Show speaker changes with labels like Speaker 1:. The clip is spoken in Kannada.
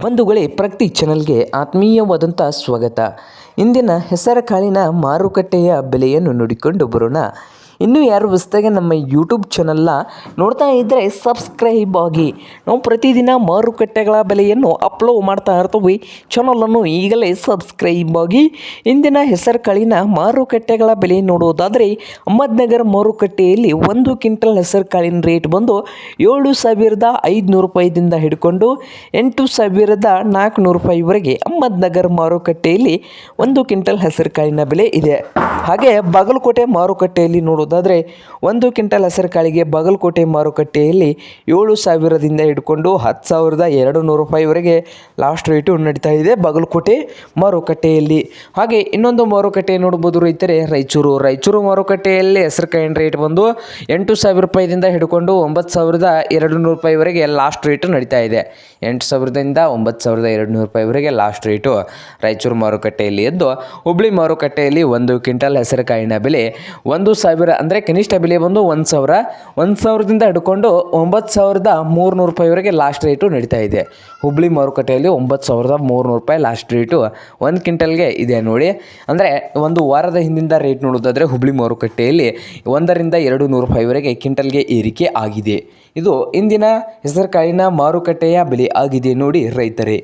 Speaker 1: ಬಂಧುಗಳೇ ಪ್ರಗತಿ ಚಾನಲ್ಗೆ ಆತ್ಮೀಯವಾದಂಥ ಸ್ವಾಗತ. ಇಂದಿನ ಹೆಸರುಕಾಳಿನ ಮಾರುಕಟ್ಟೆಯ ಬೆಲೆಯನ್ನು ನೋಡಿಕೊಂಡು ಬರೋಣ. ಇನ್ನೂ ಯಾರು ಹೊಸ್ದಾಗಿ ನಮ್ಮ ಯೂಟ್ಯೂಬ್ ಚಾನಲ್ನ ನೋಡ್ತಾ ಇದ್ದರೆ ಸಬ್ಸ್ಕ್ರೈಬ್ ಆಗಿ. ನಾವು ಪ್ರತಿದಿನ ಮಾರುಕಟ್ಟೆಗಳ ಬೆಲೆಯನ್ನು ಅಪ್ಲೋಡ್ ಮಾಡ್ತಾ ಇರ್ತೀವಿ. ಚಾನಲನ್ನು ಈಗಲೇ ಸಬ್ಸ್ಕ್ರೈಬ್ ಆಗಿ. ಇಂದಿನ ಹೆಸರುಕಾಳಿನ ಮಾರುಕಟ್ಟೆಗಳ ಬೆಲೆ ನೋಡೋದಾದರೆ ಅಹಮದ್ನಗರ ಮಾರುಕಟ್ಟೆಯಲ್ಲಿ ಒಂದು ಕ್ವಿಂಟಲ್ ಹೆಸರುಕಾಳಿನ ರೇಟ್ ಬಂದು ಏಳು ಸಾವಿರದ ಐದುನೂರು ರೂಪಾಯಿದಿಂದ ಹಿಡ್ಕೊಂಡು ಎಂಟು ಸಾವಿರದ ನಾಲ್ಕುನೂರು ರೂಪಾಯಿವರೆಗೆ ಅಹಮದ್ನಗರ್ ಮಾರುಕಟ್ಟೆಯಲ್ಲಿ ಒಂದು ಕ್ವಿಂಟಲ್ ಹೆಸರುಕಾಳಿನ ಬೆಲೆ ಇದೆ. ಹಾಗೆ ಬಾಗಲಕೋಟೆ ಮಾರುಕಟ್ಟೆಯಲ್ಲಿ ನೋಡೋದಾದರೆ ಒಂದು ಕ್ವಿಂಟಲ್ ಹೆಸರುಕಾಳಿಗೆ ಬಾಗಲಕೋಟೆ ಮಾರುಕಟ್ಟೆಯಲ್ಲಿ ಏಳು ಸಾವಿರದಿಂದ ಹಿಡ್ಕೊಂಡು ಹತ್ತು ಸಾವಿರದ ಎರಡು ನೂರು ರೂಪಾಯಿವರೆಗೆ ಲಾಸ್ಟ್ ರೇಟು ನಡೀತಾ ಇದೆ ಬಾಗಲಕೋಟೆ ಮಾರುಕಟ್ಟೆಯಲ್ಲಿ. ಹಾಗೆ ಇನ್ನೊಂದು ಮಾರುಕಟ್ಟೆ ನೋಡ್ಬೋದು ರೈತರೆ, ರಾಯಚೂರು. ರಾಯಚೂರು ಮಾರುಕಟ್ಟೆಯಲ್ಲಿ ಹೆಸರುಕಾಳಿನ ರೇಟ್ ಬಂದು ಎಂಟು ಸಾವಿರ ರೂಪಾಯಿದಿಂದ ಹಿಡ್ಕೊಂಡು ಒಂಬತ್ತು ಸಾವಿರದ ಎರಡು ನೂರು ರೂಪಾಯಿವರೆಗೆ ಲಾಸ್ಟ್ ರೇಟು ನಡೀತಾ ಇದೆ. ಎಂಟು ಸಾವಿರದಿಂದ ಒಂಬತ್ತು ಸಾವಿರದ ಎರಡು ನೂರು ರೂಪಾಯಿವರೆಗೆ ಲಾಸ್ಟ್ ರೇಟು ರಾಯಚೂರು ಮಾರುಕಟ್ಟೆಯಲ್ಲಿ. ಎದ್ದು ಹುಬ್ಳಿ ಮಾರುಕಟ್ಟೆಯಲ್ಲಿ ಒಂದು ಕ್ವಿಂಟಲ್ ಹೆಸರುಕಾಳಿನ ಬೆಲೆ ಒಂದು ಸಾವಿರ ಅಂದರೆ ಕನಿಷ್ಠ ಬೆಲೆ ಬಂದು ಒಂದು ಸಾವಿರ. ಒಂದು ಸಾವಿರದಿಂದ ಹಿಡ್ಕೊಂಡು ಒಂಬತ್ತು ಸಾವಿರದ ಮೂರುನೂರು ರೂಪಾಯಿವರೆಗೆ ಲಾಸ್ಟ್ ರೇಟು ನಡೀತಾ ಇದೆ. ಹುಬ್ಳಿ ಮಾರುಕಟ್ಟೆಯಲ್ಲಿ ಒಂಬತ್ತು ಸಾವಿರದ ಮೂರುನೂರು ರೂಪಾಯಿ ಲಾಸ್ಟ್ ರೇಟು ಒಂದು ಕ್ವಿಂಟಲ್ಗೆ ಇದೆ ನೋಡಿ. ಅಂದರೆ ಒಂದು ವಾರದ ಹಿಂದಿಂದ ರೇಟ್ ನೋಡೋದಾದರೆ ಹುಬ್ಳಿ ಮಾರುಕಟ್ಟೆಯಲ್ಲಿ ಒಂದರಿಂದ ಎರಡು ನೂರು ರೂಪಾಯಿವರೆಗೆ ಕ್ವಿಂಟಲ್ಗೆ ಏರಿಕೆ ಆಗಿದೆ. ಇದು ಇಂದಿನ ಹೆಸರುಕಾಳಿನ ಮಾರುಕಟ್ಟೆಯ ಬೆಲೆ ಆಗಿದೆ ನೋಡಿ ರೈತರೇ.